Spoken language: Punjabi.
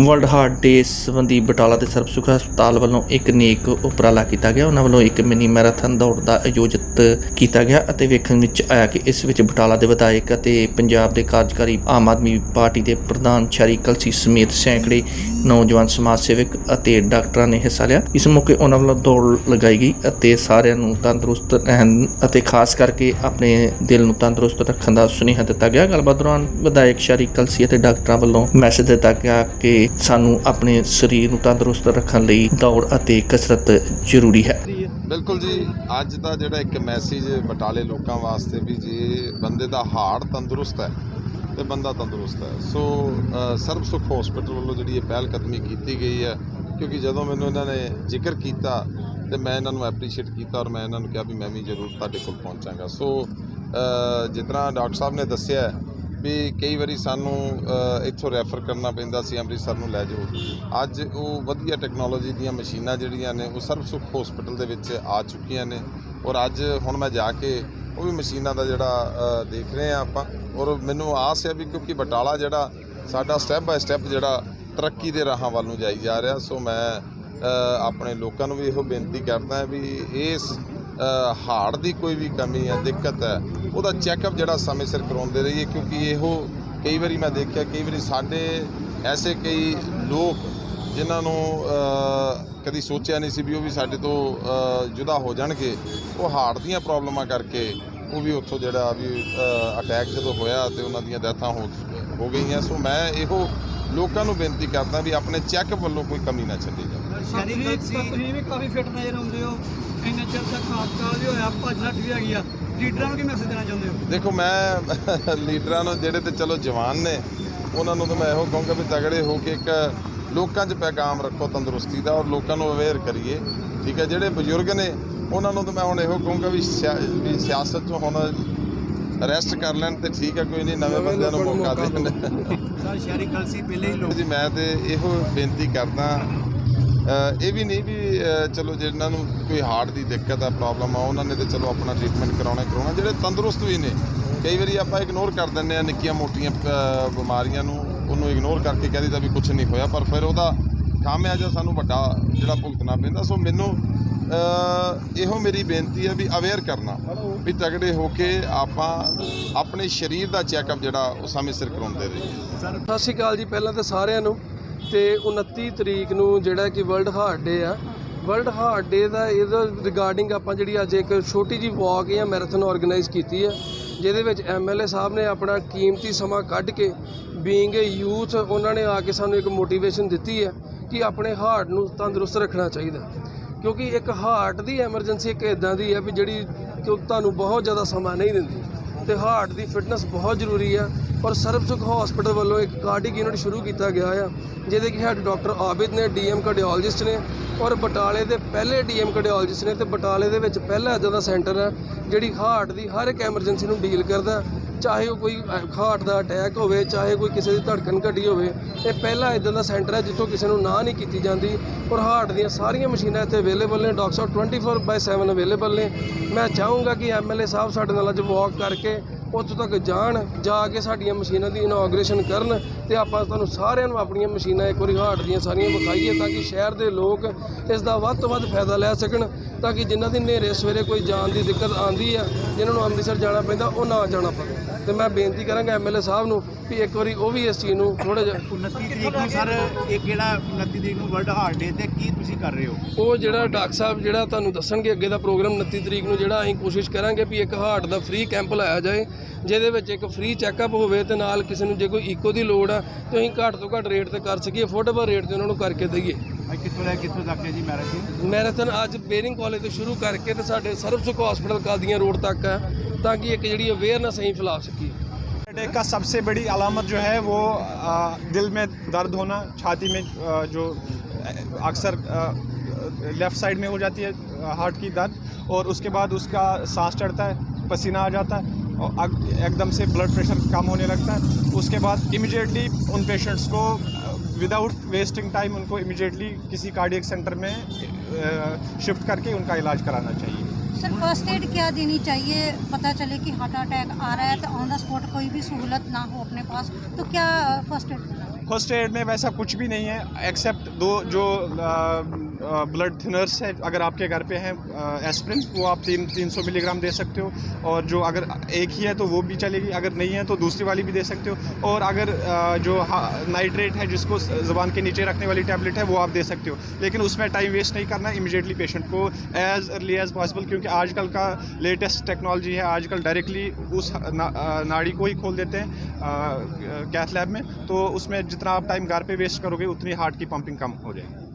ਵਰਲਡ ਹਾਰਟ ਡੇ ਸੰਬੰਧੀ ਬਟਾਲਾ ਦੇ ਸਰਬਸੁਖ ਹਸਪਤਾਲ ਵੱਲੋਂ ਇੱਕ ਨੇਕ ਉਪਰਾਲਾ ਕੀਤਾ ਗਿਆ। ਉਹਨਾਂ ਵੱਲੋਂ ਇੱਕ ਮਿਨੀ ਮੈਰਾਥਨ ਦੌੜ ਦਾ ਆਯੋਜਿਤ ਕੀਤਾ ਗਿਆ ਅਤੇ ਵੇਖਣ ਵਿੱਚ ਆਇਆ ਕਿ ਇਸ ਵਿੱਚ ਬਟਾਲਾ ਦੇ ਵਿਧਾਇਕ ਅਤੇ ਪੰਜਾਬ ਦੇ ਕਾਰਜਕਾਰੀ ਆਮ ਆਦਮੀ ਪਾਰਟੀ ਦੇ ਪ੍ਰਧਾਨ ਸ਼ਰੀ ਕਲਸੀ ਸਮੇਤ ਸੈਂਕੜੇ ਨੌਜਵਾਨ ਸਮਾਜ ਸੇਵਕ ਅਤੇ ਡਾਕਟਰਾਂ ਨੇ ਹਿੱਸਾ ਲਿਆ। ਇਸ ਮੌਕੇ ਉਹਨਾਂ ਵੱਲੋਂ ਦੌੜ ਲਗਾਈ ਗਈ ਅਤੇ ਸਾਰਿਆਂ ਨੂੰ ਤੰਦਰੁਸਤ ਰਹਿਣ ਅਤੇ ਖਾਸ ਕਰਕੇ ਆਪਣੇ ਦਿਲ ਨੂੰ ਤੰਦਰੁਸਤ ਰੱਖਣ ਦਾ ਸੁਨੇਹਾ ਦਿੱਤਾ ਗਿਆ। ਗੱਲਬਾਤ ਦੌਰਾਨ ਵਿਧਾਇਕ ਸ਼ਰੀ ਕਲਸੀ ਅਤੇ ਡਾਕਟਰਾਂ ਵੱਲੋਂ ਮੈਸੇਜ ਦਿੱਤਾ ਗਿਆ ਕਿ ਸਾਨੂੰ ਆਪਣੇ ਸਰੀਰ ਨੂੰ ਤੰਦਰੁਸਤ ਰੱਖਣ ਲਈ ਦੌੜ ਅਤੇ ਕਸਰਤ ਜ਼ਰੂਰੀ ਹੈ। ਬਿਲਕੁਲ ਜੀ, ਅੱਜ ਦਾ ਜਿਹੜਾ ਇੱਕ ਮੈਸੇਜ ਬਟਾਲੇ ਲੋਕਾਂ ਵਾਸਤੇ ਵੀ ਜੇ ਬੰਦੇ ਦਾ ਹਾਰਟ ਤੰਦਰੁਸਤ ਹੈ ਤੇ ਬੰਦਾ ਤੰਦਰੁਸਤ ਹੈ। ਸੋ ਅ, ਸਰਬ ਸੁਖ ਹਸਪੀਟਲ ਵੱਲੋਂ ਜਿਹੜੀ ਇਹ ਪਹਿਲ ਕਦਮੀ ਕੀਤੀ ਗਈ ਹੈ ਕਿਉਂਕਿ ਜਦੋਂ ਮੈਨੂੰ ਇਹਨਾਂ ਨੇ ਜ਼ਿਕਰ ਕੀਤਾ ਤੇ ਮੈਂ ਇਹਨਾਂ ਨੂੰ ਐਪਰੀਸ਼ੀਏਟ ਕੀਤਾ ਔਰ ਮੈਂ ਇਹਨਾਂ ਨੂੰ ਕਿਹਾ ਵੀ ਮੈਂ ਵੀ ਜ਼ਰੂਰ ਤੁਹਾਡੇ ਕੋਲ ਪਹੁੰਚਾਂਗਾ। ਸੋ ਅ, ਜਿਸ ਤਰ੍ਹਾਂ ਡਾਕਟਰ ਸਾਹਿਬ ਨੇ ਦੱਸਿਆ ਵੀ ਕਈ ਵਾਰੀ ਸਾਨੂੰ ਇੱਥੋਂ ਰੈਫਰ ਕਰਨਾ ਪੈਂਦਾ ਸੀ ਅੰਮ੍ਰਿਤਸਰ ਨੂੰ ਲੈ ਜਾਓ। ਅੱਜ ਉਹ ਵਧੀਆ ਟੈਕਨੋਲੋਜੀ ਦੀਆਂ ਮਸ਼ੀਨਾਂ ਜਿਹੜੀਆਂ ਨੇ ਉਹ ਸਰਬ ਸੁਖ ਹਸਪੀਟਲ ਦੇ ਵਿੱਚ ਆ ਚੁੱਕੀਆਂ ਨੇ। ਔਰ ਅੱਜ ਹੁਣ ਮੈਂ ਜਾ ਕੇ ਉਹ ਵੀ ਮਸ਼ੀਨਾਂ ਦਾ ਜਿਹੜਾ ਦੇਖ ਰਹੇ ਆ ਆਪਾਂ। ਔਰ ਮੈਨੂੰ ਆਸ ਹੈ ਵੀ ਕਿਉਂਕਿ ਬਟਾਲਾ ਜਿਹੜਾ ਸਾਡਾ ਸਟੈਪ ਬਾਏ ਸਟੈਪ ਜਿਹੜਾ ਤਰੱਕੀ ਦੇ ਰਾਹਾਂ ਵੱਲ ਨੂੰ ਜਾਈ ਜਾ ਰਿਹਾ। ਸੋ ਮੈਂ ਆਪਣੇ ਲੋਕਾਂ ਨੂੰ ਵੀ ਇਹੋ ਬੇਨਤੀ ਕਰਦਾ ਵੀ ਇਸ ਅ, ਹਾਰਟ ਦੀ ਕੋਈ ਵੀ ਕਮੀ ਹੈ ਦਿੱਕਤ ਹੈ ਉਹਦਾ ਚੈੱਕਅਪ ਜਿਹੜਾ ਸਮੇਂ ਸਿਰ ਕਰਾਉਂਦੇ ਰਹੀਏ। ਕਿਉਂਕਿ ਇਹੋ ਕਈ ਵਾਰੀ ਮੈਂ ਦੇਖਿਆ ਕਈ ਵਾਰੀ ਸਾਡੇ ਐਸੇ ਕਈ ਲੋਕ ਜਿਨ੍ਹਾਂ ਨੂੰ ਕਦੀ ਸੋਚਿਆ ਨਹੀਂ ਸੀ ਵੀ ਉਹ ਵੀ ਸਾਡੇ ਤੋਂ ਜੁਦਾ ਹੋ ਜਾਣਗੇ। ਉਹ ਹਾਰਟ ਦੀਆਂ ਪ੍ਰੋਬਲਮਾਂ ਕਰਕੇ ਉਹ ਵੀ ਉੱਥੋਂ ਜਿਹੜਾ ਵੀ ਅਟੈਕ ਜਦੋਂ ਹੋਇਆ ਤੇ ਉਹਨਾਂ ਦੀਆਂ ਡੈਥਾਂ ਹੋ ਹੋ ਗਈਆਂ। ਸੋ ਮੈਂ ਇਹੋ ਲੋਕਾਂ ਨੂੰ ਬੇਨਤੀ ਕਰਦਾ ਵੀ ਆਪਣੇ ਚੈੱਕਅਪ ਵੱਲੋਂ ਕੋਈ ਕਮੀ ਨਾ ਛੱਡੀ ਜਾਵੇ। ਸ਼ਰੀਰ ਤੁਸੀਂ ਵੀ ਕਾਫੀ ਫਿੱਟ ਨਜ਼ਰ ਆਉਂਦੇ ਹੋ। ਇੰਨਾ ਚਿਰ ਤੱਕ ਹਸਪਤਾਲ ਵੀ ਹੋਇਆ ਭੱਜ ਨੱਠ ਵੀ ਹੈਗੀ ਆ। ਲੀਡਰਾਂ ਨੂੰ ਕੀ ਮੈਸੇਜ ਦੇਣਾ ਚਾਹੁੰਦੇ ਹੋ? ਦੇਖੋ ਮੈਂ ਲੀਡਰਾਂ ਨੂੰ ਜਿਹੜੇ ਤੇ ਚਲੋ ਜਵਾਨ ਨੇ ਉਹਨਾਂ ਨੂੰ ਤਾਂ ਮੈਂ ਇਹੋ ਕਹੂੰਗਾ ਵੀ ਤਗੜੇ ਹੋ ਕੇ ਇੱਕ ਲੋਕਾਂ 'ਚ ਪੈਗਾਮ ਰੱਖੋ ਤੰਦਰੁਸਤੀ ਦਾ ਔਰ ਲੋਕਾਂ ਨੂੰ ਅਵੇਅਰ ਕਰੀਏ। ਠੀਕ ਹੈ ਜਿਹੜੇ ਬਜ਼ੁਰਗ ਨੇ ਉਹਨਾਂ ਨੂੰ ਤਾਂ ਮੈਂ ਹੁਣ ਇਹੋ ਕਹੂੰਗਾ ਵੀ ਸਿਆ- ਵੀ ਸਿਆਸਤ 'ਚੋਂ ਹੁਣ ਰੈਸਟ ਕਰ ਲੈਣ ਤੇ ਠੀਕ ਹੈ ਕੋਈ ਨਹੀਂ ਨਵੇਂ ਬੰਦਿਆਂ ਨੂੰ ਮੌਕਾ ਦੇਣ। ਸਰ ਸ਼ਹਿਰੀ ਕਲਸੀ ਪਹਿਲੇ ਹੀ ਲੋਕ। ਜੀ ਮੈਂ ਤੇ ਇਹੋ ਬੇਨਤੀ ਕਰਦਾ ਇਹ ਵੀ ਨਹੀਂ ਵੀ ਚਲੋ ਜਿਨ੍ਹਾਂ ਨੂੰ ਕੋਈ ਹਾਰਟ ਦੀ ਦਿੱਕਤ ਹੈ ਪ੍ਰੋਬਲਮ ਆ ਉਹਨਾਂ ਨੇ ਤੇ ਚਲੋ ਆਪਣਾ ਟ੍ਰੀਟਮੈਂਟ ਕਰਾਉਣਾ ਹੀ ਕਰਾਉਣਾ ਜਿਹੜੇ ਤੰਦਰੁਸਤ ਵੀ ਨੇ ਕਈ ਵਾਰੀ ਆਪਾਂ ਇਗਨੋਰ ਕਰ ਦਿੰਦੇ ਆ ਨਿੱਕੀਆਂ ਮੋਟੀਆਂ ਬਿਮਾਰੀਆਂ ਨੂੰ ਉਹਨੂੰ ਇਗਨੋਰ ਕਰਕੇ ਕਹਿ ਦਈਦਾ ਵੀ ਕੁਝ ਨਹੀਂ ਹੋਇਆ ਪਰ ਫਿਰ ਉਹਦਾ ਖਾਮਿਆਜਾ ਸਾਨੂੰ ਵੱਡਾ ਜਿਹੜਾ ਭੁਗਤਣਾ ਪੈਂਦਾ ਸੋ ਮੈਨੂੰ ਇਹੋ ਮੇਰੀ ਬੇਨਤੀ ਹੈ ਵੀ ਅਵੇਅਰ ਕਰਨਾ ਵੀ ਤਗੜੇ ਹੋ ਕੇ ਆਪਾਂ ਆਪਣੇ ਸਰੀਰ ਦਾ ਚੈੱਕਅਪ ਜਿਹੜਾ ਉਹ ਸਮੇਂ ਸਿਰ ਕਰਾਉਂਦੇ ਰਹੀਏ। ਸਤਿ ਸ਼੍ਰੀ ਅਕਾਲ ਜੀ ਪਹਿਲਾਂ ਤਾਂ ਸਾਰਿਆਂ ਨੂੰ ਤੇ 29 ਤਰੀਕ ਨੂੰ ਜਿਹੜਾ ਕਿ ਵਰਲਡ ਹਾਰਟ ਡੇ ਆ। ਵਰਲਡ ਹਾਰਟ ਡੇ ਦਾ ਇਹਦਾ ਰਿਗਾਰਡਿੰਗ ਆਪਾਂ ਜਿਹੜੀ ਅੱਜ ਇੱਕ ਛੋਟੀ ਜੀ ਵਾਕ ਜਾਂ ਮੈਰਾਥਨ ਆਰਗੇਨਾਈਜ਼ ਕੀਤੀ ਹੈ ਜਿਹਦੇ ਵਿੱਚ ਐਮਐਲਏ ਸਾਹਿਬ ਨੇ ਆਪਣਾ ਕੀਮਤੀ ਸਮਾਂ ਕੱਢ ਕੇ ਬੀਇੰਗ ਏ ਯੂਥ ਉਹਨਾਂ ਨੇ ਆ ਕੇ ਸਾਨੂੰ ਇੱਕ ਮੋਟੀਵੇਸ਼ਨ ਦਿੱਤੀ ਹੈ ਕਿ ਆਪਣੇ ਹਾਰਟ ਨੂੰ ਤੰਦਰੁਸਤ ਰੱਖਣਾ ਚਾਹੀਦਾ। ਕਿਉਂਕਿ ਇੱਕ ਹਾਰਟ ਦੀ ਐਮਰਜੈਂਸੀ ਇੱਕ ਇਦਾਂ ਦੀ ਹੈ ਵੀ ਜਿਹੜੀ ਕਿ ਤੁਹਾਨੂੰ ਬਹੁਤ ਜ਼ਿਆਦਾ ਸਮਾਂ ਨਹੀਂ ਦਿੰਦੀ। ਤੇ ਹਾਰਟ ਦੀ ਫਿਟਨੈਸ ਬਹੁਤ ਜ਼ਰੂਰੀ ਆ। ਔਰ ਸਰਬ ਸੁਖ ਹਸਪੀਟਲ ਵੱਲੋਂ ਇੱਕ ਕਾਰਡਿਕ ਯੂਨਿਟ ਸ਼ੁਰੂ ਕੀਤਾ ਗਿਆ ਆ, ਜਿਹਦੇ ਕਿ ਹੈਡ ਡਾਕਟਰ ਆਬਿਦ ਨੇ ਡੀਐਮ ਕਾਰਡੀਓਲੋਜਿਸਟ ਨੇ ਔਰ ਬਟਾਲੇ ਦੇ ਪਹਿਲੇ ਡੀਐਮ ਕਾਰਡੀਓਲੋਜਿਸਟ ਨੇ ਤੇ ਬਟਾਲੇ ਦੇ ਵਿੱਚ ਪਹਿਲਾ ਇਦਾਂ ਦਾ ਸੈਂਟਰ ਹੈ, ਜਿਹੜੀ ਹਾਰਟ ਦੀ ਹਰ ਇੱਕ ਐਮਰਜੈਂਸੀ ਨੂੰ ਡੀਲ ਕਰਦਾ। ਚਾਹੇ ਉਹ ਕੋਈ ਹਾਰਟ ਦਾ ਅਟੈਕ ਹੋਵੇ, ਚਾਹੇ ਕੋਈ ਕਿਸੇ ਦੀ ਧੜਕਣ ਘਟੀ ਹੋਵੇ, ਇਹ ਪਹਿਲਾ ਇਦਾਂ ਦਾ ਸੈਂਟਰ ਹੈ ਜਿੱਥੋਂ ਕਿਸੇ ਨੂੰ ਨਾ ਨਹੀਂ ਕੀਤੀ ਜਾਂਦੀ ਔਰ ਹਾਰਟ ਦੀਆਂ ਸਾਰੀਆਂ ਮਸ਼ੀਨਾਂ ਇੱਥੇ ਅਵੇਲੇਬਲ ਨੇ, ਡਾਕਟਰ ਸਾਹਿਬ 24/7 ਅਵੇਲੇਬਲ ਨੇ। ਮੈਂ ਚਾਹੂੰਗਾ ਕਿ ਐਮਐਲਏ ਸਾਹਿਬ ਸਾਡੇ ਨਾਲ ਅੱਜ ਵਾਕ ਕਰਕੇ ਉੱਥੋਂ ਤੱਕ ਜਾਣ ਜਾ ਕੇ ਸਾਡੀਆਂ ਮਸ਼ੀਨਾਂ ਦੀ ਇਨੋਗ੍ਰੇਸ਼ਨ ਕਰਨ ਤੇ ਆਪਾਂ ਤੁਹਾਨੂੰ ਸਾਰਿਆਂ ਨੂੰ ਆਪਣੀਆਂ ਮਸ਼ੀਨਾਂ ਇੱਕ ਵਾਰੀ ਹਾਰਟ ਦੀਆਂ ਸਾਰੀਆਂ ਵਿਖਾਈਏ ਤਾਂ ਕਿ ਸ਼ਹਿਰ ਦੇ ਲੋਕ ਇਸ ਦਾ ਵੱਧ ਤੋਂ ਵੱਧ ਫਾਇਦਾ ਲੈ ਸਕਣ ਤਾਂ ਕਿ ਜਿਨ੍ਹਾਂ ਦੀ ਨੇਰੇ ਸਵੇਰੇ ਕੋਈ ਜਾਣ ਦੀ ਦਿੱਕਤ ਆਂਦੀ ਆ ਜਿਨ੍ਹਾਂ ਨੂੰ ਅੰਮ੍ਰਿਤਸਰ ਜਾਣਾ ਪੈਂਦਾ ਉਹ ਨਾ ਜਾਣਾ ਪਵੇ ਤੇ ਮੈਂ ਬੇਨਤੀ ਕਰਾਂਗਾ ਐਮਐਲਏ ਸਾਹਿਬ ਨੂੰ ਵੀ ਇੱਕ ਵਾਰੀ ਉਹ ਵੀ ਇਸ ਚੀਜ਼ ਨੂੰ ਥੋੜਾ ਜਿਹਾ 29 ਤਰੀਕ ਨੂੰ ਸਰ ਇਹ ਕਿਹੜਾ 29 ਤਰੀਕ ਨੂੰ ਵਰਲਡ ਹਾਰਟ ਡੇ ਤੇ ਕੀ ਤੁਸੀਂ ਕਰ ਰਹੇ ਹੋ? ਉਹ ਜਿਹੜਾ ਡਾਕਟਰ ਸਾਹਿਬ ਜਿਹੜਾ ਤੁਹਾਨੂੰ ਦੱਸਣਗੇ ਅੱਗੇ ਦਾ ਪ੍ਰੋਗਰਾਮ 29 ਤਰੀਕ ਨੂੰ ਜਿਹੜਾ ਅਸੀਂ ਕੋਸ਼ਿਸ਼ ਕਰਾਂਗੇ ਵੀ ਇੱਕ ਹਾਰਟ ਦਾ ਫ੍ਰੀ ਕੈਂਪ ਲਾਇਆ ਜਾਏ ਜਿਹਦੇ ਵਿੱਚ ਇੱਕ ਫ੍ਰੀ ਚੈੱਕਅਪ ਹੋਵੇ ਤੇ ਨਾਲ ਕਿਸੇ ਨੂੰ ਜੇ ਕੋਈ ਇਕੋ ਦੀ ਲੋੜ ਆ ਤੇ ਅਸੀਂ ਘੱਟ ਤੋਂ ਘੱਟ ਰੇਟ ਤੇ ਕਰ ਸਕੀਏ ਅਫੋਰਡੇਬਲ ਰੇਟ ਤੇ ਉਹਨਾਂ ਨੂੰ ਕਰਕੇ ਦਈਏ ਅੱਜ ਕਿੱਥੋਂ ਲੈ ਕਿੱਥੋਂ ਤੱਕ ਹੈ ਜੀ ਮੈਰਾਥਨ ਮੈਰਾਥਨ ਅੱਜ ਬੇਰਿੰਗ ਕਾਲਜ ਤੋਂ ਸ਼ੁਰੂ ਕਰਕੇ ਤੇ ਸਾਡੇ ਸਰਬ ਸੁਖ ਹਸਪੀਟਲ ਕਾਦੀਆਂ ਰੋਡ ਤੱਕ ਹੈ ਤਾਂ ਕਿ ਇੱਕ ਜਿਹੜੀ ਅਵੇਅਰਨੈਸ ਅਸੀਂ ਫੈਲਾ ਸਕੀਏ अटैक का सबसे बड़ी अलामत जो है वो आ, दिल में दर्द होना छाती में आ, जो अक्सर लेफ़्ट साइड में हो जाती है हार्ट की दर्द और उसके बाद उसका सांस चढ़ता है पसीना आ जाता है और एकदम से ब्लड प्रेशर कम होने लगता है। उसके बाद इमिडिएटली उन पेशेंट्स को विदाउट वेस्टिंग टाइम उनको इमिजिएटली किसी कार्डियक सेंटर में शिफ्ट करके उनका इलाज कराना चाहिए। सर फ़र्स्ट एड क्या देनी चाहिए? पता चले कि हार्ट अटैक आ रहा है तो ऑन द स्पॉट कोई भी सहूलत ना हो अपने पास तो क्या फ़र्स्ट एड फ़र्स्ट एड में वैसा कुछ भी नहीं है एक्सेप्ट दो जो ब्लड थिनर्स है अगर आपके घर पे हैं एस्प्रिन वो आप तीन तीन सौ मिलीग्राम दे सकते हो और जो अगर एक ही है तो वो भी चलेगी अगर नहीं है तो दूसरी वाली भी दे सकते हो और अगर अ, जो नाइट्रेट है जिसको ज़बान के नीचे रखने वाली टैबलेट है वो आप दे सकते हो लेकिन उसमें टाइम वेस्ट नहीं करना इमीडिएटली पेशेंट को एज अर्ली एज पॉसिबल क्योंकि आजकल का लेटेस्ट टेक्नोलॉजी है आजकल डायरेक्टली उस ना, नाड़ी को ही खोल देते हैं कैथ लैब में तो उसमें जितना आप टाइम घर पे वेस्ट करोगे उतनी हार्ट की पंपिंग कम हो जाएगी